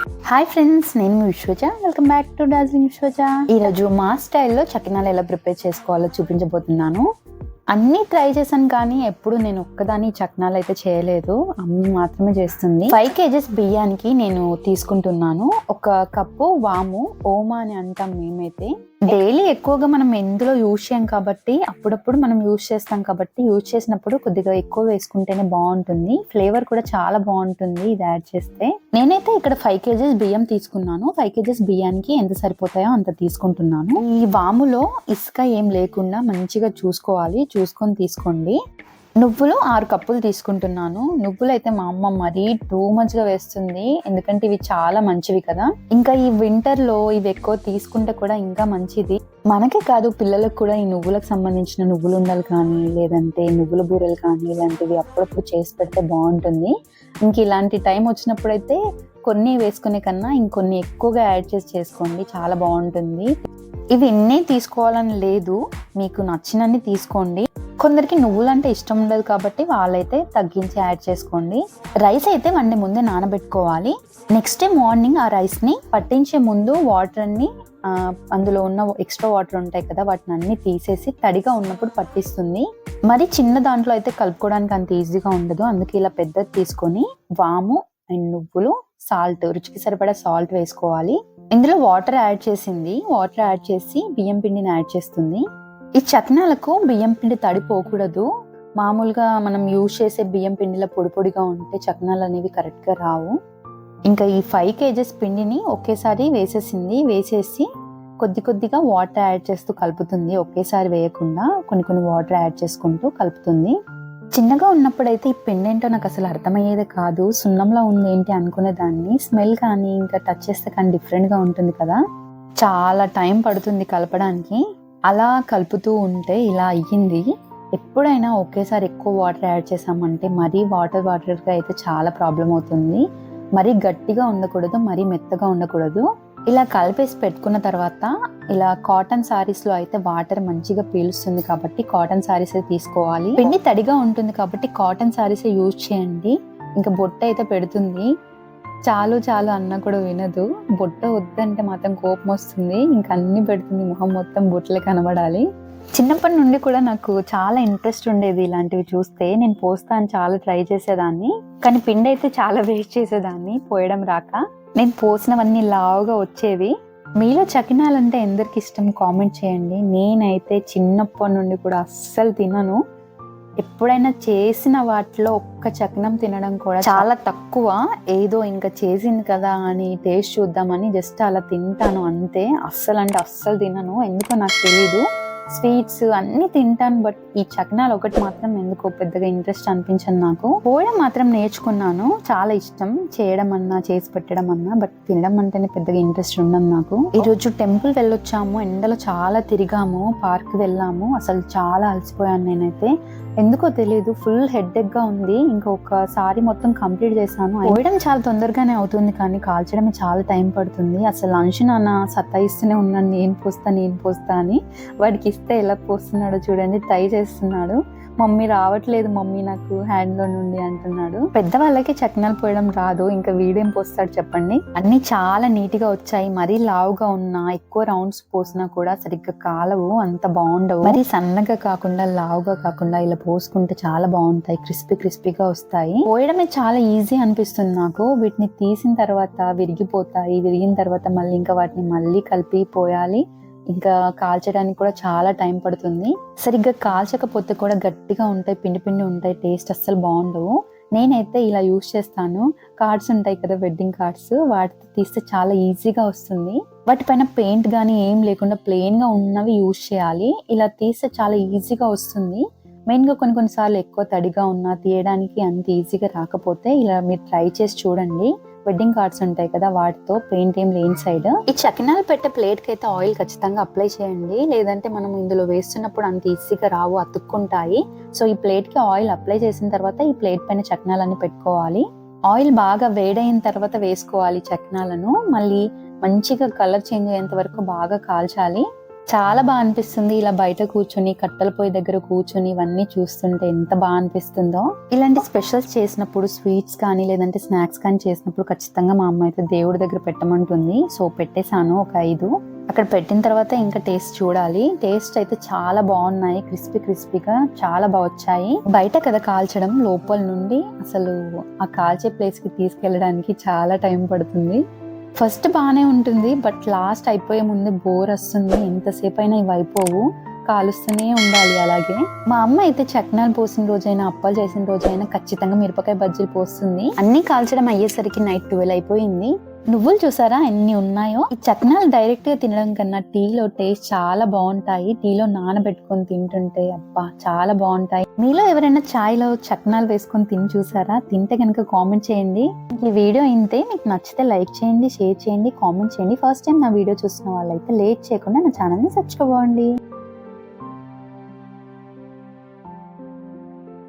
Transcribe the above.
Hi friends నేను Vishwaja. Welcome back to Darjeeling Vishwaja. ఈరోజు మా స్టైల్లో చకినాలు ఎలా ప్రిపేర్ చేసుకోవాలో చూపించబోతున్నాను. అన్నీ ట్రై చేశాను కానీ ఎప్పుడు నేను ఒక్కదాని చక్నాలు అయితే చేయలేదు. అమ్మ మాత్రమే చేస్తుంది. ఫైవ్ కేజెస్ బియ్యానికి నేను తీసుకుంటున్నాను. ఒక కప్పు వాము ఓమా అని అంటాం మేమైతే. డైలీ ఎక్కువగా మనం ఎందులో యూజ్ చేయం కాబట్టి అప్పుడప్పుడు మనం యూజ్ చేస్తాం కాబట్టి యూజ్ చేసినప్పుడు కొద్దిగా ఎక్కువ వేసుకుంటేనే బాగుంటుంది. ఫ్లేవర్ కూడా చాలా బాగుంటుంది ఇది యాడ్ చేస్తే. నేనైతే ఇక్కడ ఫైవ్ కేజీస్ బియ్యం తీసుకున్నాను. ఫైవ్ కేజెస్ బియ్యానికి ఎంత సరిపోతాయో అంత తీసుకుంటున్నాను. ఈ వాములో ఇసుక ఏం లేకుండా మంచిగా చూసుకోవాలి. చూసుకొని తీసుకోండి. నువ్వులు ఆరు కప్పులు తీసుకుంటున్నాను. నువ్వులు అయితే మా అమ్మ మరీ టూ మచ్ వేస్తుంది. ఎందుకంటే ఇవి చాలా మంచివి కదా. ఇంకా ఈ వింటర్లో ఇవి ఎక్కువ తీసుకుంటే కూడా ఇంకా మంచిది. మనకే కాదు పిల్లలకు కూడా ఈ నువ్వులకు సంబంధించిన నువ్వులు ఉండలు కానీ లేదంటే నువ్వుల బూరెలు కానీ ఇలాంటివి అప్పుడప్పుడు చేసి పెడితే బాగుంటుంది. ఇంక ఇలాంటి టైం వచ్చినప్పుడు అయితే కొన్ని వేసుకునే కన్నా ఇంకొన్ని ఎక్కువగా యాడ్ చేసి చేసుకోండి. చాలా బాగుంటుంది. ఇవి ఎన్నే తీసుకోవాలని లేదు. మీకు నచ్చినన్ని తీసుకోండి. కొందరికి నువ్వులు అంటే ఇష్టం ఉండదు కాబట్టి వాళ్ళైతే తగ్గించి యాడ్ చేసుకోండి. రైస్ అయితే వండి ముందే నానబెట్టుకోవాలి. నెక్స్ట్ డే మార్నింగ్ ఆ రైస్ని పట్టించే ముందు వాటర్ని అందులో ఉన్న ఎక్స్ట్రా వాటర్ ఉంటాయి కదా వాటిని అన్ని తీసేసి తడిగా ఉన్నప్పుడు పట్టిస్తుంది. మరి చిన్న దాంట్లో అయితే కలుపుకోవడానికి అంత ఈజీగా ఉండదు. అందుకే ఇలా పెద్దది తీసుకొని వాము అండ్ నువ్వులు సాల్ట్ రుచికి సరిపడా సాల్ట్ వేసుకోవాలి. ఇందులో వాటర్ యాడ్ చేసింది. వాటర్ యాడ్ చేసి బియ్యం పిండిని యాడ్ చేస్తుంది. ఈ చట్నాలకు బియ్యం పిండి తడిపోకూడదు మామూలుగా మనం యూజ్ చేసే బియ్యం పిండిలో పొడి పొడిగా ఉంటే చట్నాలు అనేవి కరెక్ట్గా రావు. ఇంకా ఈ ఫైవ్ కేజెస్ పిండిని ఒకేసారి వేసేసింది వేసేసి కొద్ది కొద్దిగా వాటర్ యాడ్ చేస్తూ కలుపుతుంది. ఒకేసారి వేయకుండా కొన్ని కొన్ని వాటర్ యాడ్ చేసుకుంటూ కలుపుతుంది. చిన్నగా ఉన్నప్పుడైతే ఈ పిండి ఏంటో నాకు అసలు అర్థమయ్యేది కాదు. సున్నంలో ఉంది ఏంటి అనుకునేదాన్ని స్మెల్ కానీ ఇంకా టచ్ చేస్తే కానీ డిఫరెంట్గా ఉంటుంది కదా. చాలా టైం పడుతుంది కలపడానికి. అలా కలుపుతూ ఉంటే ఇలా అయ్యింది. ఎప్పుడైనా ఒకేసారి ఎక్కువ వాటర్ యాడ్ చేసామంటే మరీ వాటర్ వాటర్గా అయితే చాలా ప్రాబ్లం అవుతుంది. మరీ గట్టిగా ఉండకూడదు మరీ మెత్తగా ఉండకూడదు. ఇలా కలిపేసి పెట్టుకున్న తర్వాత ఇలా కాటన్ సారీస్లో అయితే వాటర్ మంచిగా పీలుస్తుంది కాబట్టి కాటన్ సారీస్ తీసుకోవాలి. పిండి తడిగా ఉంటుంది కాబట్టి కాటన్ సారీస్ యూజ్ చేయండి. ఇంకా బొట్ట అయితే పెడుతుంది. చాలు చాలు అన్న కూడా వినదు. బుట్ట వద్దంటే మాత్రం కోపం వస్తుంది. ఇంకా అన్ని పెడుతుంది. మొహం మొత్తం బుట్టలే కనబడాలి. చిన్నప్పటి నుండి కూడా నాకు చాలా ఇంట్రెస్ట్ ఉండేది ఇలాంటివి చూస్తే. నేను పోస్తా అని చాలా ట్రై చేసేదాన్ని. కానీ పిండి అయితే చాలా వేస్ట్ చేసేదాన్ని. పోయడం రాక. నేను పోసినవన్నీ లావుగా వచ్చేవి. మీలో చకినాలంటే ఎందరికి ఇష్టం కామెంట్ చేయండి. నేనైతే చిన్నప్పటి నుండి కూడా అస్సలు తినను. ఎప్పుడైనా చేసిన వాటిలో ఒక్క చక్నం తినడం కూడా చాలా తక్కువ. ఏదో ఇంకా చేసింది కదా అని టేస్ట్ చూద్దామని జస్ట్ అలా తింటాను అంతే. అస్సలు అంటే అస్సలు తినను. ఎందుకో నాకు తెలీదు. స్వీట్స్ అన్ని తింటాను బట్ ఈ చక్నాలు ఒకటి మాత్రం ఎందుకో పెద్దగా ఇంట్రెస్ట్ అనిపించదు నాకు. పోయడం మాత్రం నేర్చుకున్నాను. చాలా ఇష్టం. చేయడం అన్నా చేసి పెట్టడం అన్నా బట్ తినడం అంటేనే పెద్దగా ఇంట్రెస్ట్ ఉండదు నాకు. ఈ రోజు టెంపుల్ వెళ్ళొచ్చాము. ఎండలో చాలా తిరిగాము. పార్క్ వెళ్ళాము. అసలు చాలా అలసిపోయాను నేనైతే. ఎందుకో తెలియదు ఫుల్ హెడ్ఎక్గా ఉంది ఇంకొకసారి మొత్తం కంప్లీట్ చేశాను. పోయడం చాలా తొందరగానే అవుతుంది కానీ కాల్చడమే చాలా టైం పడుతుంది. అసలు అంశు నాన్న సత్తాయిస్తూనే ఉన్నాను నేను పోస్తా నేను పోస్తా అని వాడికి ఇస్తే ఎలా పోస్తున్నాడో చూడండి ట్రై చేస్తున్నాడు. మమ్మీ రావట్లేదు మమ్మీ నాకు హ్యాండ్లో నుండి అంటున్నాడు. పెద్దవాళ్ళకి చక్నాలు పోయడం రాదు ఇంకా వీడేం పోస్తాడు చెప్పండి. అన్ని చాలా నీట్గా వచ్చాయి మరీ లావుగా ఉన్నా ఎక్కువ రౌండ్స్ పోసినా కూడా సరిగ్గా కాలవు అంత బాగుండవు. మరి సన్నగా కాకుండా లావుగా కాకుండా ఇలా పోసుకుంటే చాలా బాగుంటాయి క్రిస్పీ క్రిస్పీగా వస్తాయి. పోయడమే చాలా ఈజీ అనిపిస్తుంది నాకు. వీటిని తీసిన తర్వాత విరిగిపోతాయి విరిగిన తర్వాత మళ్ళీ ఇంకా వాటిని మళ్ళీ కలిపి పోయాలి. ఇంకా కాల్చడానికి కూడా చాలా టైం పడుతుంది. సరిగ్గా కాల్చకపోతే కూడా గట్టిగా ఉంటాయి పిండి పిండి ఉంటాయి టేస్ట్ అస్సలు బాగుండవు. నేనైతే ఇలా యూస్ చేస్తాను. కార్డ్స్ ఉంటాయి కదా వెడ్డింగ్ కార్డ్స్ వాటితో తీస్తే చాలా ఈజీగా వస్తుంది. వాటిపైన పెయింట్ కానీ ఏం లేకుండా ప్లెయిన్గా ఉన్నవి యూజ్ చేయాలి. ఇలా తీస్తే చాలా ఈజీగా వస్తుంది. మెయిన్గా కొన్ని కొన్నిసార్లు ఎక్కువ తడిగా ఉన్నా తీయడానికి అంత ఈజీగా రాకపోతే ఇలా మీరు ట్రై చేసి చూడండి. వెడ్డింగ్ కార్డ్స్ ఉంటాయి కదా వాటితో పెయింట్ ఏం లేని సైడ్ ఈ చకినాలు పెట్టే ప్లేట్కి అయితే ఆయిల్ ఖచ్చితంగా అప్లై చేయండి. లేదంటే మనం ఇందులో వేస్తున్నప్పుడు అంత ఈజీగా రావు అతుక్కుంటాయి. సో ఈ ప్లేట్కి ఆయిల్ అప్లై చేసిన తర్వాత ఈ ప్లేట్ పైన చకినాలన్నీ పెట్టుకోవాలి. ఆయిల్ బాగా వేడైన తర్వాత వేసుకోవాలి చకినాలను. మళ్ళీ మంచిగా కలర్ చేంజ్ అయ్యేంత వరకు బాగా కాల్చాలి. చాలా బాగా అనిపిస్తుంది ఇలా బయట కూర్చొని కట్టెల పొయ్యి దగ్గర కూర్చొని ఇవన్నీ చూస్తుంటే ఎంత బాగా అనిపిస్తుందో. ఇలాంటి స్పెషల్స్ చేసినప్పుడు స్వీట్స్ కానీ లేదంటే స్నాక్స్ కానీ చేసినప్పుడు ఖచ్చితంగా మా అమ్మ అయితే దేవుడి దగ్గర పెట్టమంటుంది. సో పెట్టేశాను ఒక ఐదు. అక్కడ పెట్టిన తర్వాత ఇంకా టేస్ట్ చూడాలి. టేస్ట్ అయితే చాలా బాగున్నాయి. క్రిస్పీ క్రిస్పీగా చాలా బాగా వచ్చాయి. బయట కదా కాల్చడం లోపల నుండి అసలు ఆ కాల్చే ప్లేస్కి తీసుకెళ్ళడానికి చాలా టైం పడుతుంది. ఫస్ట్ బాగానే ఉంటుంది బట్ లాస్ట్ అయిపోయే ముందు బోర్ వస్తుంది. ఎంతసేపు అయినా ఇవి అయిపోవు కాలుస్తూనే ఉండాలి అలాగే. మా అమ్మ అయితే చక్నాలు పోసిన రోజైనా అప్పాలు చేసిన రోజైనా ఖచ్చితంగా మిరపకాయ బజ్జీలు పోస్తుంది. అన్ని కాల్చడం అయ్యేసరికి నైట్ ట్వెల్వ్ అయిపోయింది. నువ్వులు చూసారా? ఎన్ని ఉన్నాయో? ఈ చక్నాలు డైరెక్ట్గా తినడం కన్నా టీలో టేస్ట్ చాలా బాగుంటాయి. టీలో నానబెట్టుకొని తింటుంటే అబ్బా చాలా బాగుంటాయి. మీలో ఎవరైనా చాయ్లో చక్నాలు వేసుకొని తిని చూసారా? తింటే కనుక కామెంట్ చేయండి. ఈ వీడియో ఇంతే. మీకు నచ్చితే లైక్ చేయండి షేర్ చేయండి కామెంట్ చేయండి. ఫస్ట్ టైం నా వీడియో చూసిన వాళ్ళైతే లేట్ చేయకుండా నా ఛానల్ని సబ్స్క్రైబ్ అవ్వండి.